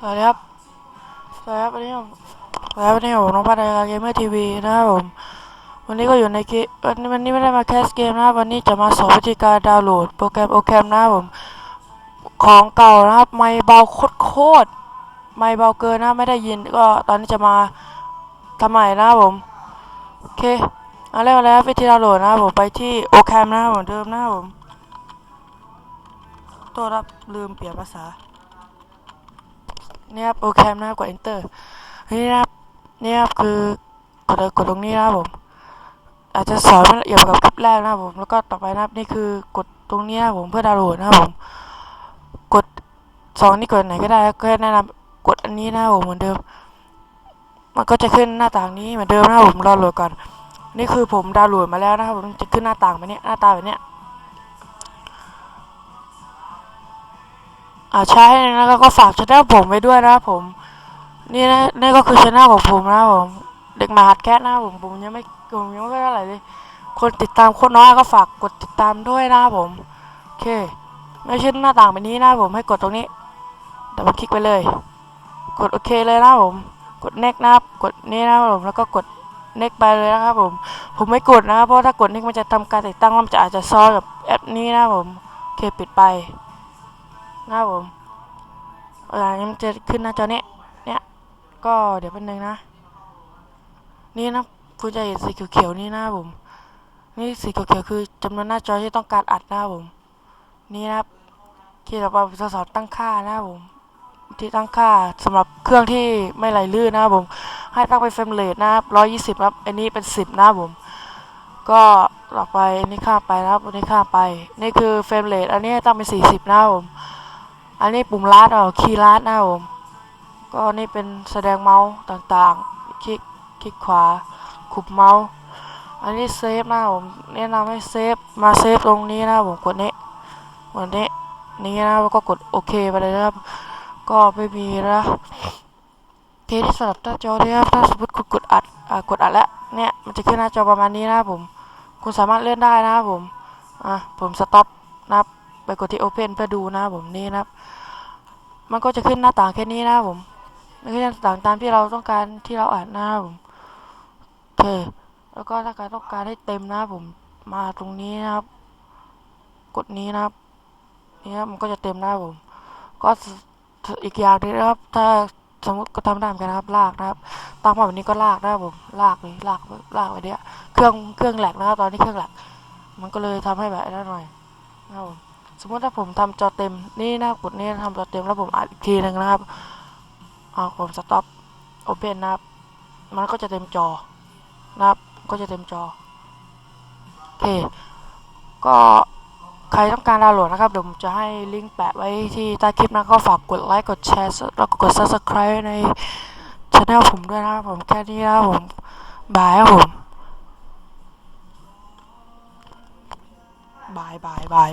สวัสดีครับสวัสดีครับวันนี้ผมสวัสดีครับวันนี้ผมน้องพัฒนาเกมเมอร์ทีวีนะครับผม วันนี้ก็อยู่ในเกมวันนี้วันนี้ไม่ได้มาแคสเกมนะครับวันนี้จะมาสอนวิธีการดาวน์โหลดโปรแกรมโอแคมนะครับผม ของเก่านะครับไม่เบาโคตรโคตรไม่เบาเกินนะไม่ได้ยินก็ตอนนี้จะมาทำใหม่นะครับผม โอเคเอาเร็วแล้ววิธีดาวน์โหลดนะครับผมไปที่โอแคมนะครับผมเดิมนะครับผมตัวรับลืมเปลี่ยนภาษา นี่ยครับโปรแกรมนะครับกด enter นี่นะครับนี่ครับคือกดเลยกดตรงนี้นะครับผม อาจจะสอนไม่ละเอียดกับคลิปแรกนะครับผม แล้วก็ต่อไปนะครับนี่คือกดตรงนี้นะครับผมเพื่อดาวน์โหลดนะครับผม กดสองนี่กดไหนก็ได้ก็แนะนำกดอันนี้นะครับผมเหมือนเดิม มันก็จะขึ้นหน้าต่างนี้เหมือนเดิมนะครับผมดาวน์โหลดก่อน นี่คือผมดาวน์โหลดมาแล้วนะครับผมจะขึ้นหน้าต่างแบบนี้หน้าตาแบบนี้ อ่าใช่แล้วก็ฝากช anel ผมไว้ด้วยนะครับผม นี่นะนี่ก็คือช anel ของผมนะครับผม เด็กมหาดแคทนะครับผมผมยังไม่ผมยังไม่ได้อะไรเลยคนติดตามโคนน้อยก็ฝากกดติดตามด้วยนะครับผมโอเค ไม่ใช่หน้าต่างแบบนี้นะผมให้กดตรงนี้แต่ผมคลิกไปเลย กดโอเคเลยนะผม กด next นะครับกดนี้นะผมแล้วก็กด next ไปเลยนะครับผม ผมไม่กดนะเพราะถ้ากด next มันจะทำการติดตั้งแล้วมันจะอาจจะซ้อนกับแอปนี้นะผมโอเคปิดไป นะครับผมเวลานี้มันจะขึ้นหน้าจอเนี้ยเนี่ยก็เดี๋ยวแป๊บนึงนะ นี่นะคุณจะเห็นสีเขียวๆนี่นะครับผม นี่สีเขียวๆคือจำนวนหน้าจอที่ต้องการอัดนะครับผม นี่นะครับที่เราจะสอนตั้งค่านะครับผมที่ตั้งค่าสำหรับเครื่องที่ไม่ไหลลื่นนะครับผม ให้ตั้งเป็นเฟรมเรทนะครับร้อยยี่สิบครับ อันนี้เป็นสิบนะครับผม ก็ต่อไปอันนี้ข้าไปนะครับอันนี้ข้าไป นี่คือเฟรมเรทอันนี้ให้ตั้งเป็นสี่สิบนะครับผม อันนี้ปุ่มลัดเอาคีย์ลัดนะผมก็นี่เป็นแสดงเมาส์ต่างๆ คลิกคลิกขวาขุบเมาส์อันนี้เซฟนะผมแนะนำให้เซฟมาเซฟตรงนี้นะผมกดนี้กดนี้นี้นะแล้วก็กดโอเคไปเลยนะครับ ก็ไม่มีนะเคที่สำหรับหน้าจอเนี่ยครับถ้าสมมติคุณกดอัดอ่ากดอัดแล้วเนี่ยมันจะขึ้นหน้าจอประมาณนี้นะผม คุณสามารถเลื่อนได้นะครับผมอะผมสต็อปนะครับ ไปกดที่ Open เพื่อดูนะครับผมนี่นะครับ มันก็จะขึ้นหน้าต่างแค่นี้นะครับผมมันก็จะต่างตามที่เราต้องการที่เราอ่านนะครับผมโอเค แล้วก็ถ้าการต้องการให้เต็มนะครับผมมาตรงนี้นะครับ กดนี้นะครับนี่ครับมันก็จะเต็มนะครับผม ก็อีกอย่างนึงนะครับ ถ้าสมมติก็ทำได้เหมือนกันนะครับ ลากนะครับตั้งมาแบบนี้ก็ลากนะครับผม ลากเลยลากลากไปเนี้ยเครื่องเครื่องแหลกนะครับ ตอนนี้เครื่องแหลกมันก็เลยทำให้แบบนั้นหน่อยนะครับผม สมมติถ้าผมทำจอเต็มนี่นะกดนี่ทำจอเต็มแล้วผมอัดอีกทีหนึงนะครับเอาผมสต็อปโอเพนนะครับ มันก็จะเต็มจอนะครับ ก็จะเต็มจอโอเค ก็ใครต้องการดาวน์โหลดนะครับ เดี๋ยวผมจะให้ลิงก์แปะไว้ที่ใต้คลิปนะก็ฝากกดไลค์กดแชร์แล้วก็กด subscribe ในช anel ผมด้วยนะครับผมแค่นี้นะผมบายครับผมบายบายบาย